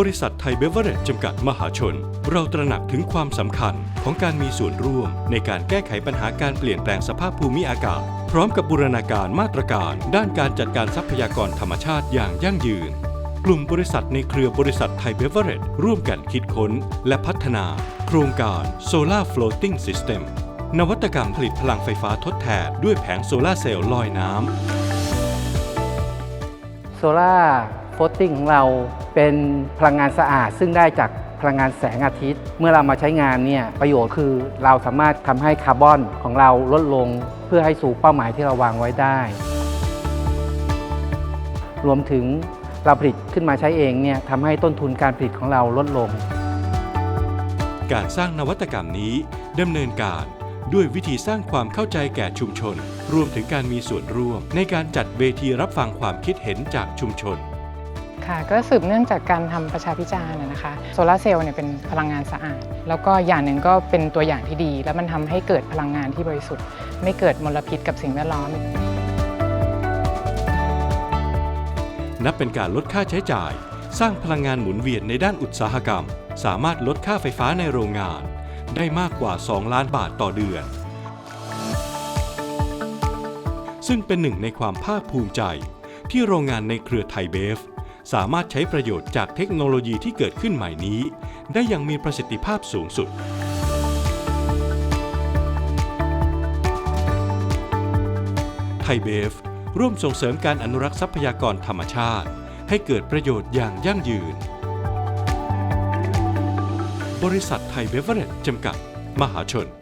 บริษัทไทยเบเวอร์เรจจำกัดมหาชน เราตระหนักถึงความสำคัญของการมีส่วนร่วม ในการแก้ไขปัญหาการเปลี่ยนแปลงสภาพภูมิอากาศ พร้อมกับบูรณาการมาตรการ ด้านการจัดการทรัพยากรธรรมชาติอย่างยั่งยืน กลุ่มบริษัทในเครือบริษัทไทยเบเวอร์เรจร่วมกันคิดค้น และพัฒนา โครงการ Solar Floating System นวัตกรรมผลิตพลังไฟฟ้าทดแทนด้วยแผงโซลาเซลล์ลอยน้ำโซลา ฟลติ้งของเราเป็นพลังงานสะอาด ซึ่งได้จากพลังงานแสงอาทิตย์ เมื่อเรามาใช้งานเนี่ยประโยชน์คือเราสามารถทำให้คาร์บอนของเราลดลง เพื่อให้สู่เป้าหมายที่เราวางไว้ได้ รวมถึงเราผลิตขึ้นมาใช้เองเนี่ยทำให้ต้นทุนการผลิตของเราลดลง การสร้างนวัตกรรมนี้ดำเนินการด้วยวิธีสร้างความเข้าใจแก่ชุมชน รวมถึงการมีส่วนร่วมในการจัดเวทีรับฟังความคิดเห็นจากชุมชน ค่ะ ก็สืบเนื่องจากการทำประชาพิจารณ์นะนะคะโซลาร์เซลล์เนี่ยเป็นพลังงานสะอาด แล้วก็อย่างหนึ่งก็เป็นตัวอย่างที่ดี แล้วมันทำให้เกิดพลังงานที่บริสุทธิ์ ไม่เกิดมลพิษกับสิ่งแวดล้อม นับเป็นการลดค่าใช้จ่าย สร้างพลังงานหมุนเวียนในด้านอุตสาหกรรม สามารถลดค่าไฟฟ้าในโรงงาน ได้มากกว่า 2 ล้านบาทต่อเดือน ซึ่งเป็นหนึ่งในความภาคภูมิใจที่โรงงานในเครือไทยเบฟ สามารถใช้ประโยชน์จากเทคโนโลยีที่เกิดขึ้นใหม่นี้ ได้อย่างมีประสิทธิภาพสูงสุด ไทยเบฟ ร่วมส่งเสริมการอนุรักษ์ทรัพยากรธรรมชาติ ให้เกิดประโยชน์อย่างยั่งยืน บริษัทไทยเบเวอร์เรจจำกัด มหาชน